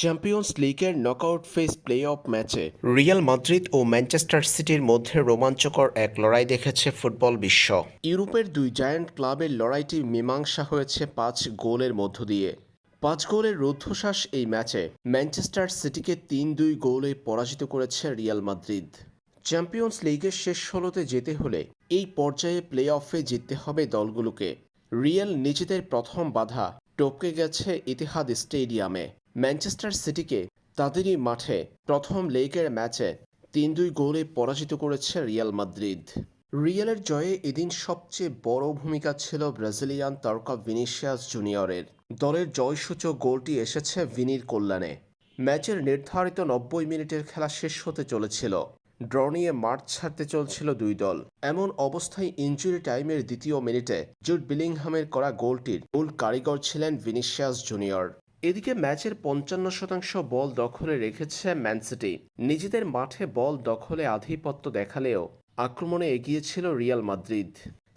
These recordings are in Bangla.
চ্যাম্পিয়ন্স লিগের নকআউট ফেজ প্লে অফ ম্যাচে রিয়াল মাদ্রিদ ও ম্যানচেস্টার সিটির মধ্যে রোমাঞ্চকর এক লড়াই দেখেছে ফুটবল বিশ্ব। ইউরোপের দুই জায়ান্ট ক্লাবের লড়াইটি মীমাংসা হয়েছে পাঁচ গোলের মধ্য দিয়ে। পাঁচ গোলের রুদ্ধশ্বাস এই ম্যাচে ম্যানচেস্টার সিটিকে তিন দুই গোলে পরাজিত করেছে রিয়াল মাদ্রিদ। চ্যাম্পিয়ন্স লিগের শেষ ষোলোতে যেতে হলে এই পর্যায়ে প্লে অফে জিততে হবে দলগুলোকে। রিয়াল নিজেদের প্রথম বাধা টপকে গেছে ইতিহাদ স্টেডিয়ামে। ম্যানচেস্টার সিটিকে তাদেরই মাঠে প্রথম লেগের ম্যাচে তিন দুই গোলে পরাজিত করেছে রিয়াল মাদ্রিদ রিয়ালের জয়ে এদিন সবচেয়ে বড় ভূমিকা ছিল ব্রাজিলিয়ান তারকা ভিনিসিয়াস জুনিয়রের দলের জয়সূচক গোলটি এসেছে ভিনির কল্যাণে ম্যাচের নির্ধারিত নব্বই মিনিটের খেলা শেষ হতে চলেছিল। ড্র নিয়ে মাঠ ছাড়তে চলছিল দুই দল। এমন অবস্থায় ইঞ্জুরি টাইমের দ্বিতীয় মিনিটে জুট বিলিংহামের করা গোলটির মূল কারিগর ছিলেন ভিনিসিয়াস জুনিয়র এদিকে ম্যাচের পঞ্চান্ন শতাংশ বল দখলে রেখেছে ম্যানসিটি নিজেদের মাঠে বল দখলে আধিপত্য দেখালেও আক্রমণে এগিয়েছিল রিয়াল মাদ্রিদ।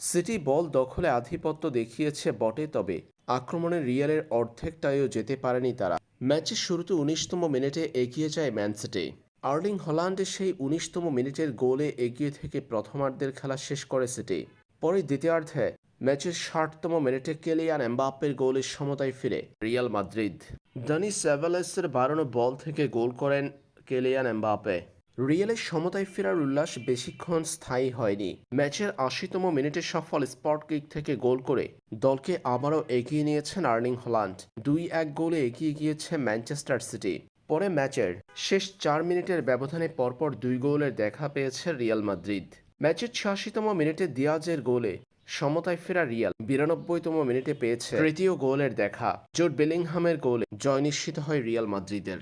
সিটি বল দখলে আধিপত্য দেখিয়েছে বটে, তবে আক্রমণে রিয়ালের অর্ধেকটাইও যেতে পারেনি তারা। ম্যাচের শুরুতে উনিশতম মিনিটে এগিয়ে যায় ম্যানসিটি আর্লিং হল্যান্ডে সেই উনিশতম মিনিটের গোলে এগিয়ে থেকে প্রথমার্ধের খেলা শেষ করে সিটি। পরে দ্বিতীয়ার্ধে ম্যাচের ষাটতম মিনিটে কেলিয়ান এমবাপ্পের গোলের সমতায় ফিরে রিয়াল মাদ্রিদ। ডানি সেভালেসের বাড়ানো বল থেকে গোল করেন কেলিয়ান এমবাপ্পে। রিয়ালের সমতায় ফেরার উল্লাস বেশিক্ষণ স্থায়ী হয়নি। ম্যাচের আশিতম মিনিটে সফল স্পট কিক থেকে গোল করে দলকে আবারও এগিয়ে নিয়েছেন আর্লিং হল্যান্ড। দুই এক গোলে এগিয়ে গিয়েছে ম্যানচেস্টার সিটি। পরে ম্যাচের শেষ চার মিনিটের ব্যবধানে পরপর দুই গোলের দেখা পেয়েছে রিয়াল মাদ্রিদ। ম্যাচের ছিয়াশিতম মিনিটে দিয়াজের গোলে সমতায় ফেরা রিয়াল। বিরানব্বইতম মিনিটে পেয়েছে তৃতীয় গোলের দেখা। জোট বেলিংহামের গোলে জয় নিশ্চিত হয় রিয়াল মাদ্রিদের।